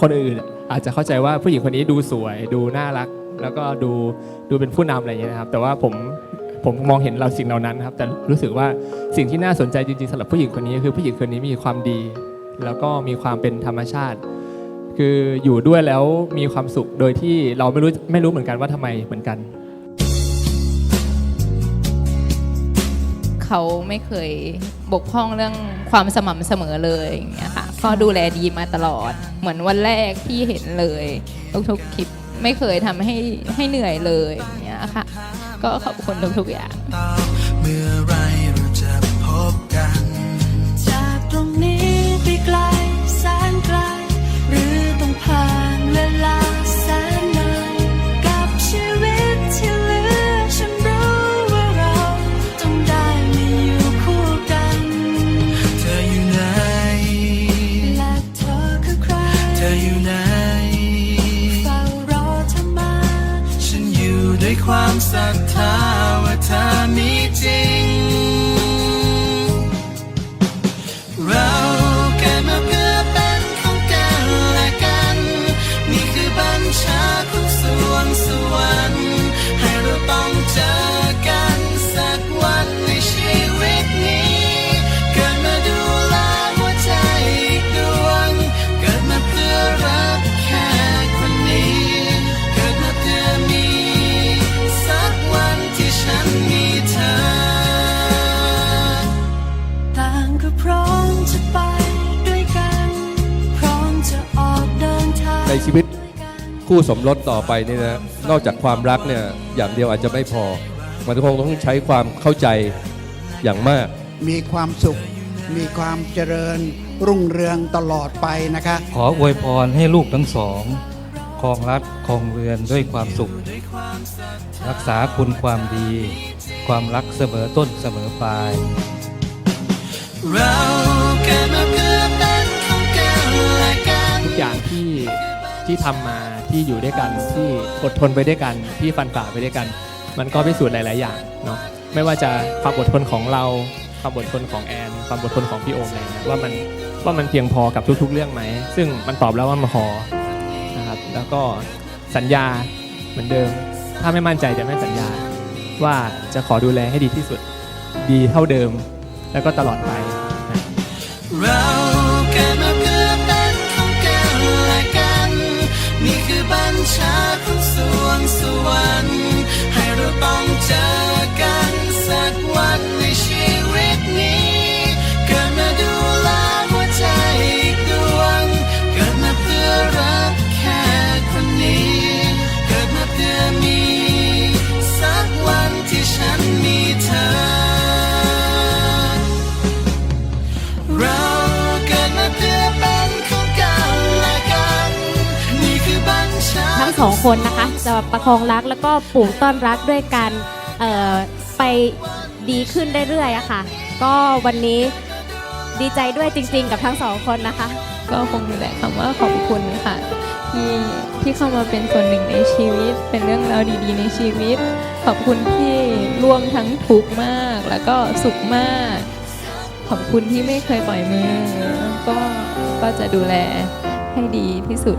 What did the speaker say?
คนอื่นอาจจะเข้าใจว่าผู้หญิงคนนี้ดูสวย ดูน่ารัก แล้วก็ดูดูเป็นผู้นำอะไรอย่างเงี้ยนะครับ แต่ว่าผมผมมองเห็นเราสิ่งเหล่านั้นครับ แต่รู้สึกว่าสิ่งที่น่าสนใจจริงๆสำหรับผู้หญิงคนนี้ คือผู้หญิงคนนี้มีความดี แล้วก็มีความเป็นธรรมชาติ คืออยู่ด้วยแล้วมีความสุขโดยที่เราไม่รู้ไม่รู้เหมือนกันว่าทำไมเหมือนกัน เขาไม่เคยบกพร่องเรื่องความสม่ำเสมอเลยอย่างเงี้ยค่ะ ก็ดูแลดีมาตลอด เหมือนวันแรกที่เห็นเลยทุกๆคลิปไม่เคยทำให้ให้เหนื่อยเลยอย่างเงี้ยค่ะ ก็ขอบคุณทุกๆอย่าง ความศรัทธาว่าเธอมีจริง เราเกิดมาเพื่อเป็นของกันและกัน นี่คือบัญชาของสวงส ในชีวิตด้วยกันคู่สมรสต่อไปนี่นะนอกจากความรักเนี่ยอย่างเดียวอาจจะไม่พอ มันคงต้องใช้ความเข้าใจอย่างมาก มีความสุข มีความเจริญรุ่งเรืองตลอดไปนะคะ ขออวยพรให้ลูกทั้งสองครองรักครองเรือนด้วยความสุข รักษาคุณความดี ความรักเสมอต้นเสมอปลายเราเกิดมาเพื่อเป็นของกันและกันทุกอย่าง ที่ที่ทำมาที่อยู่ด้วยกันที่อดทนไปด้วยกันที่ฟันฝ่าไปด้วยกัน มันก็พิสูจน์หลาย ๆ อย่างเนาะไม่ว่าจะความอดทนของเราความอดทนของแอนความอดทนของพี่โอมอะไรเงี้ยว่ามันว่ามันเพียงพอกับทุก ๆ เรื่องไหมซึ่งมันตอบแล้วว่ามันพอนะครับแล้วก็สัญญาเหมือนเดิม ถ้าไม่มั่นใจจะไม่สัญญา ว่าจะขอดูแลให้ดีที่สุดดีเท่าเดิม แล้วก็ตลอดไปนะ นี่คือบัญชาของสวงสวรรค์ให้เราต้องเจอ ทั้งสองคนนะคะ จะประคองรักแล้วก็ปลูกต้อนรักด้วยกันไปดีขึ้นเรื่อยๆอะค่ะ ก็วันนี้ดีใจด้วยจริง ๆ กับทั้งสองคนนะคะ ก็คงมีแต่คำว่าขอบคุณค่ะ ที่ที่เข้ามาเป็นส่วนหนึ่งในชีวิต เป็นเรื่องราวดีๆ ในชีวิต ขอบคุณที่ร่วมทั้งทุกข์มาก แล้วก็สุขมาก ขอบคุณที่ไม่เคยปล่อยมือ ก็ก็จะดูแลให้ดีที่สุด